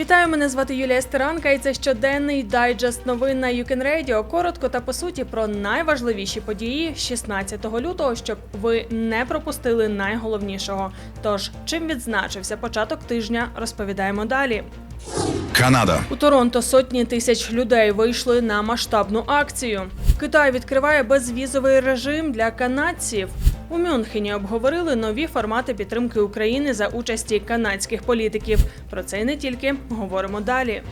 Вітаю, мене звати Юлія Стеранка, і це щоденний дайджест новин на UCAN Radio. Коротко та по суті про найважливіші події 16 лютого, щоб ви не пропустили найголовнішого. Тож, чим відзначився початок тижня, розповідаємо далі. Канада. У Торонто сотні тисяч людей вийшли на масштабну акцію. Китай відкриває безвізовий режим для канадців. У Мюнхені обговорили нові формати підтримки України за участі канадських політиків. Про це і не тільки говоримо далі.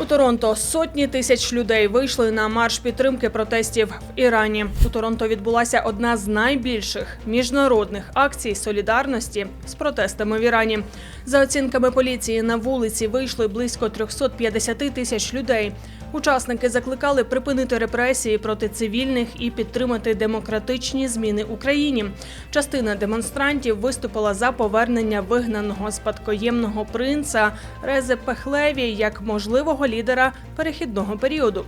У Торонто сотні тисяч людей вийшли на марш підтримки протестів в Ірані. У Торонто відбулася одна з найбільших міжнародних акцій солідарності з протестами в Ірані. За оцінками поліції, на вулиці вийшли близько 350 тисяч людей. Учасники закликали припинити репресії проти цивільних і підтримати демократичні зміни Україні. Частина демонстрантів виступила за повернення вигнаного спадкоємного принца Резе Пехлеві як можливого лідера перехідного періоду.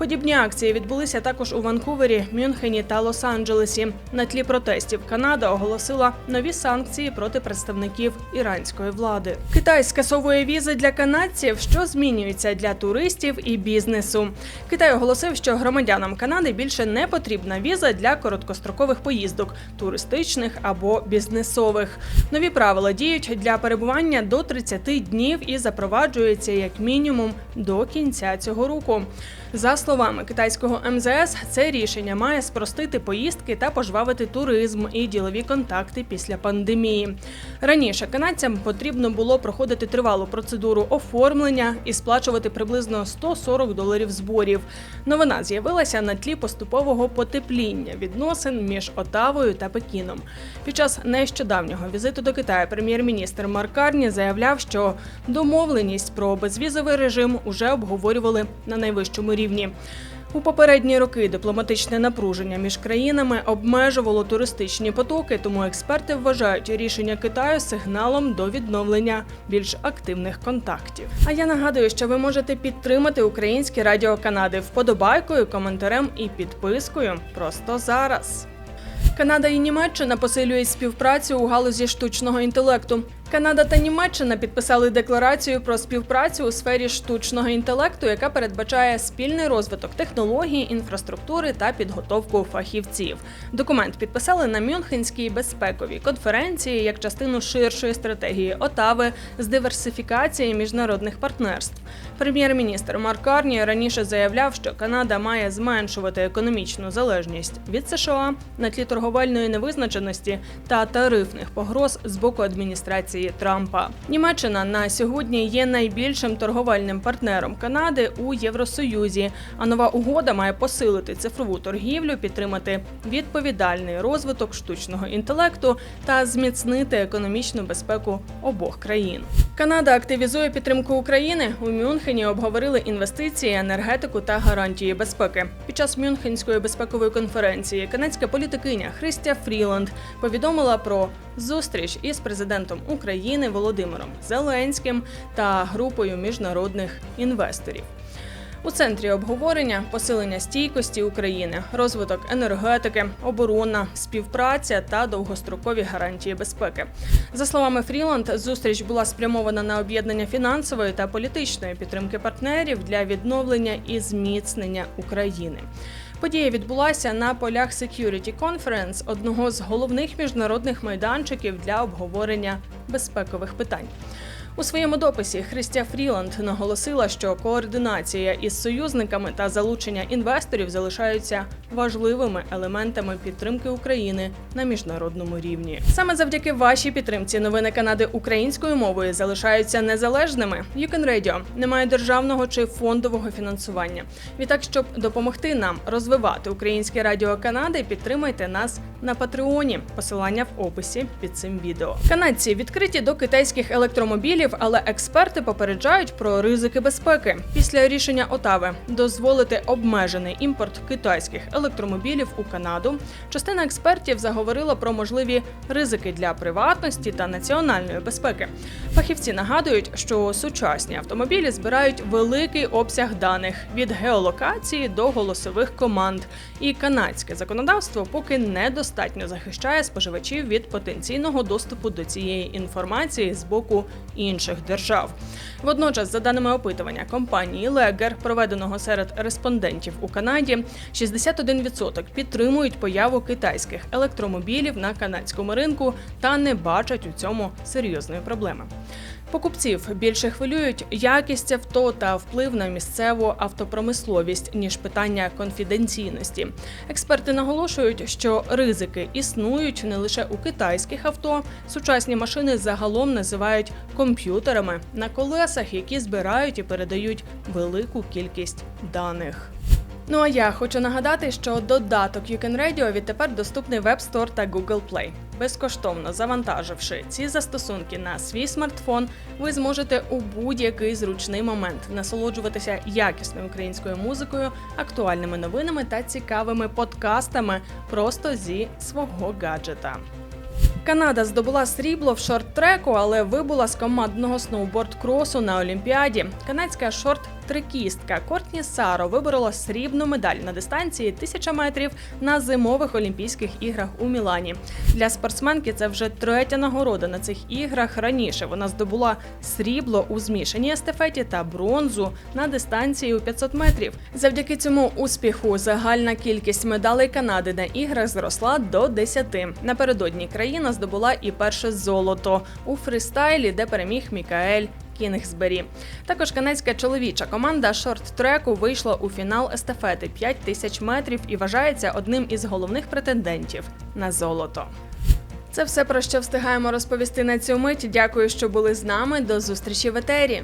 Подібні акції відбулися також у Ванкувері, Мюнхені та Лос-Анджелесі. На тлі протестів Канада оголосила нові санкції проти представників іранської влади. Китай скасовує візи для канадців, що змінюється для туристів і бізнесу. Китай оголосив, що громадянам Канади більше не потрібна віза для короткострокових поїздок, туристичних або бізнесових. Нові правила діють для перебування до 30 днів і запроваджуються як мінімум до кінця цього року. За словами китайського МЗС, це рішення має спростити поїздки та пожвавити туризм і ділові контакти після пандемії. Раніше канадцям потрібно було проходити тривалу процедуру оформлення і сплачувати приблизно 140 доларів зборів. Новина з'явилася на тлі поступового потепління відносин між Отавою та Пекіном. Під час нещодавнього візиту до Китаю прем'єр-міністр Марк Карні заявляв, що домовленість про безвізовий режим уже обговорювали на найвищому рівні. У попередні роки дипломатичне напруження між країнами обмежувало туристичні потоки, тому експерти вважають рішення Китаю сигналом до відновлення більш активних контактів. А я нагадую, що ви можете підтримати українське радіо Канади вподобайкою, коментарем і підпискою просто зараз. Канада і Німеччина посилюють співпрацю у галузі штучного інтелекту. Канада та Німеччина підписали декларацію про співпрацю у сфері штучного інтелекту, яка передбачає спільний розвиток технологій, інфраструктури та підготовку фахівців. Документ підписали на Мюнхенській безпековій конференції як частину ширшої стратегії Отави з диверсифікації міжнародних партнерств. Прем'єр-міністр Марк Карні раніше заявляв, що Канада має зменшувати економічну залежність від США на тлі торговельної невизначеності та тарифних погроз з боку адміністрації Трампа. Німеччина на сьогодні є найбільшим торговельним партнером Канади у Євросоюзі. А нова угода має посилити цифрову торгівлю, підтримати відповідальний розвиток штучного інтелекту та зміцнити економічну безпеку обох країн. Канада активізує підтримку України. У Мюнхені обговорили інвестиції, енергетику та гарантії безпеки. Під час Мюнхенської безпекової конференції канадська політикиня Христя Фріланд повідомила про зустріч із президентом України Володимиром Зеленським та групою міжнародних інвесторів. У центрі обговорення посилення стійкості України, розвиток енергетики, оборона, співпраця та довгострокові гарантії безпеки. За словами Фріланд, зустріч була спрямована на об'єднання фінансової та політичної підтримки партнерів для відновлення і зміцнення України. Подія відбулася на полях Security Conference, одного з головних міжнародних майданчиків для обговорення безпекових питань. У своєму дописі Христя Фріланд наголосила, що координація із союзниками та залучення інвесторів залишаються важливими елементами підтримки України на міжнародному рівні. Саме завдяки вашій підтримці новини Канади українською мовою залишаються незалежними. UCAN Radio не має державного чи фондового фінансування. Відтак, щоб допомогти нам розвивати українське радіо Канади, підтримайте нас на Патреоні. Посилання в описі під цим відео. Канадці відкриті до китайських електромобілів, але експерти попереджають про ризики безпеки. Після рішення Отави дозволити обмежений імпорт китайських електромобілів у Канаду, частина експертів заговорила про можливі ризики для приватності та національної безпеки. Фахівці нагадують, що сучасні автомобілі збирають великий обсяг даних від геолокації до голосових команд. І канадське законодавство поки недостатньо захищає споживачів від потенційного доступу до цієї інформації з боку інших держав. Водночас, за даними опитування компанії Легер, проведеного серед респондентів у Канаді, 61% підтримують появу китайських електромобілів на канадському ринку та не бачать у цьому серйозної проблеми. Покупців більше хвилюють якість авто та вплив на місцеву автопромисловість ніж питання конфіденційності. Експерти наголошують, що ризики існують не лише у китайських авто. Сучасні машини загалом називають комп'ютерами на колесах, які збирають і передають велику кількість даних. Ну а я хочу нагадати, що додаток You Can Radio відтепер доступний в App Store та Google Play. Безкоштовно завантаживши ці застосунки на свій смартфон, ви зможете у будь-який зручний момент насолоджуватися якісною українською музикою, актуальними новинами та цікавими подкастами просто зі свого гаджета. Канада здобула срібло в шорт-треку, але вибула з командного сноуборд-кросу на Олімпіаді. Канадська шорт-трекістка Кортні Саро виборола срібну медаль на дистанції 1000 метрів на зимових Олімпійських іграх у Мілані. Для спортсменки це вже третя нагорода на цих іграх. Раніше вона здобула срібло у змішаній естафеті та бронзу на дистанції у 500 метрів. Завдяки цьому успіху загальна кількість медалей Канади на іграх зросла до 10. Напередодні країна здобула і перше золото у фристайлі, де переміг Мікаель. Кінгсбері. Також канадська чоловіча команда шорт-треку вийшла у фінал естафети 5 тисяч метрів і вважається одним із головних претендентів на золото. Це все про що встигаємо розповісти на цю мить. Дякую, що були з нами. До зустрічі в етері.